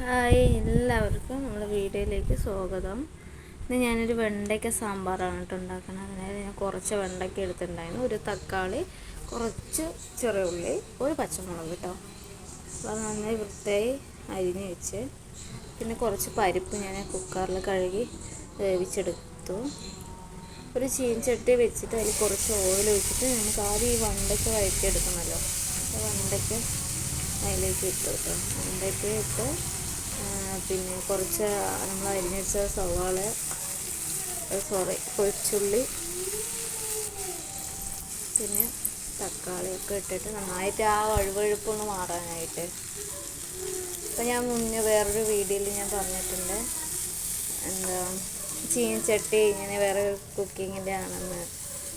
Hi എല്ലാവർക്കും നമ്മുടെ വീഡിയോയിലേക്ക് സ്വാഗതം. ഇന്ന് ഞാനൊരു വെണ്ടയ്ക്ക സാമ്പാറാണ് കേട്ടോ ഉണ്ടാക്കുന്നത് അതായത് ഞാൻ കുറച്ച് വെണ്ടയ്ക്ക എടുത്തിട്ടുണ്ടായിരുന്നു. ഒരു തക്കാളി കുറച്ച് ചെറിയ ഉള്ളി ഒരു പച്ചമുളക് കേട്ടോ. അപ്പോൾ അത് നന്നായി വൃത്തിയായി അരിഞ്ഞ് വെച്ച് പിന്നെ കുറച്ച് പരിപ്പ് ഞാൻ കുക്കറിൽ കഴുകി വേവിച്ചെടുത്തു. ഒരു ചീൻചട്ടി വെച്ചിട്ട് അതിൽ കുറച്ച് ഓയിൽ ഒഴിച്ചിട്ട് നമുക്ക് ആദ്യം ഈ വെണ്ടയ്ക്ക വഴറ്റിയെടുക്കണമല്ലോ. അപ്പോൾ വെണ്ടയ്ക്ക അതിലേക്ക് ഇട്ടു കേട്ടോ വെണ്ടയ്ക്ക ഇട്ട് പിന്നെ കുറച്ച് നമ്മൾ അരിഞ്ഞിച്ച സവാള സോറി കൊച്ചുള്ളി പിന്നെ തക്കാളിയൊക്കെ ഇട്ടിട്ട് നന്നായിട്ട് ആ വഴുവഴുപ്പൊന്ന് മാറാനായിട്ട്. ഇപ്പം ഞാൻ മുന്നേ വേറൊരു വീഡിയോയിൽ ഞാൻ പറഞ്ഞിട്ടുണ്ട്. എന്താ ചീനച്ചട്ടി ഇങ്ങനെ വേറെ കുക്കിങ്ങിന്റെ ആണെന്ന്.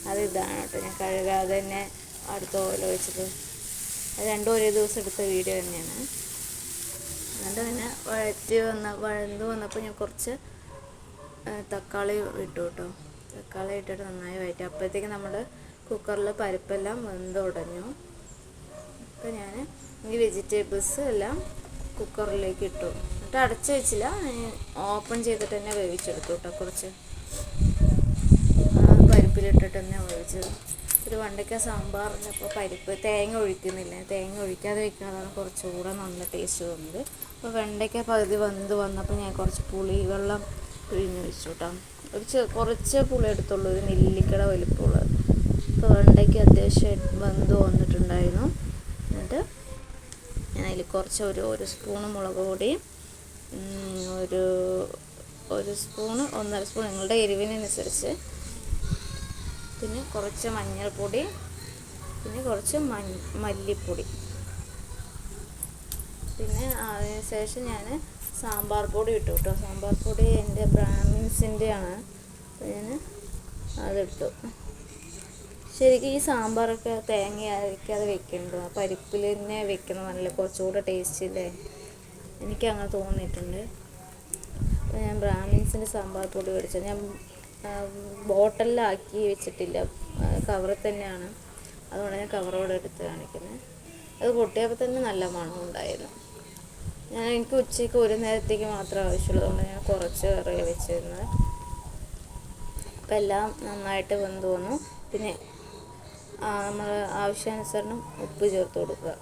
അത് ഇതാണ് കേട്ടോ. ഞാൻ കഴുകാതെ തന്നെ അടുത്ത ഓല വെച്ചത് രണ്ടും ഒരേ ദിവസം എടുത്ത വീഡിയോ തന്നെയാണ്. വഴറ്റി വന്ന വഴന്ന് വന്നപ്പോൾ ഞാൻ കുറച്ച് തക്കാളി ഇട്ടു കേട്ടോ തക്കാളി ഇട്ടിട്ട് നന്നായി വഴറ്റി അപ്പോഴത്തേക്ക് നമ്മൾ കുക്കറിൽ പരിപ്പെല്ലാം വെന്ത് ഉടഞ്ഞു. അപ്പോൾ ഞാൻ ഈ വെജിറ്റബിൾസ് എല്ലാം കുക്കറിലേക്ക് ഇട്ടു. എന്നിട്ട് അടച്ച് വെച്ചില്ല. ഓപ്പൺ ചെയ്തിട്ട് തന്നെ വേവിച്ചെടുത്തു കേട്ടോ കുറച്ച്. പരിപ്പിലിട്ടിട്ട് തന്നെ വേവിച്ചത് ഒരു വണ്ടയ്ക്ക സാമ്പാറിന് ഇപ്പോൾ പരിപ്പ് തേങ്ങ ഒഴിക്കുന്നില്ല? തേങ്ങ ഒഴിക്കാതെ വെക്കുന്നതാണ് കുറച്ചുകൂടെ നല്ല ടേസ്റ്റ് തോന്നുന്നത്. അപ്പോൾ വെണ്ടയ്ക്ക പകുതി വന്ന് വന്നപ്പോൾ ഞാൻ കുറച്ച് പുളി വെള്ളം പിഴിഞ്ഞ് വെച്ചു കേട്ടോ ഒരു കുറച്ച് പുളി എടുത്തുള്ളൂ ഒരു നെല്ലിക്കട വലിപ്പമുള്ളത് അപ്പോൾ വെണ്ടയ്ക്ക് അത്യാവശ്യം വെന്ത് വന്നിട്ടുണ്ടായിരുന്നു. എന്നിട്ട് ഞാൻ അതിൽ കുറച്ച് ഒരു ഒരു സ്പൂണ് മുളക് പൊടി ഒരു ഒരു സ്പൂണ് ഒന്നര സ്പൂൺ നിങ്ങളുടെ എരിവിനനുസരിച്ച് പിന്നെ കുറച്ച് മഞ്ഞൾപ്പൊടി പിന്നെ കുറച്ച് മല്ലിപ്പൊടി. പിന്നെ അതിന് ശേഷം ഞാൻ സാമ്പാർ പൊടി ഇട്ടു കേട്ടോ. സാമ്പാർ പൊടി എന്റെ ബ്രാഹ്മിൻസിന്റെ ആണ് അപ്പോൾ ഞാൻ അതിട്ടു. ശരിക്കും ഈ സാമ്പാറൊക്കെ തേങ്ങ അരയ്ക്കാതെ വെക്കണ്ടോ പരിപ്പിൽ തന്നെ വെക്കണം നല്ല കുറച്ചുകൂടെ ടേസ്റ്റ് ഇല്ലേ എനിക്ക് അങ്ങനെ തോന്നിയിട്ടുണ്ട്. അപ്പോൾ ഞാൻ ബ്രാഹ്മിൻസിന്റെ സാമ്പാർ പൊടി മേടിച്ചത് ഞാൻ ബോട്ടലിലാക്കി വെച്ചിട്ടില്ല. കവറിൽ തന്നെയാണ്. അതുകൊണ്ട് ഞാൻ കവറോടെ എടുത്ത് കാണിക്കുന്നത് അത് പൊട്ടിയപ്പോൾ തന്നെ നല്ല മണം ഉണ്ടായിരുന്നു. ഞാൻ എനിക്ക് ഉച്ചയ്ക്ക് ഒരു നേരത്തേക്ക് മാത്രമേ ആവശ്യമുള്ളതുകൊണ്ട് ഞാൻ കുറച്ച് കറി വെച്ചിരുന്നത് അപ്പം എല്ലാം നന്നായിട്ട് വെന്ത് വന്നു. പിന്നെ നമ്മൾ ആവശ്യാനുസരണം ഉപ്പ് ചേർത്ത് കൊടുക്കുക.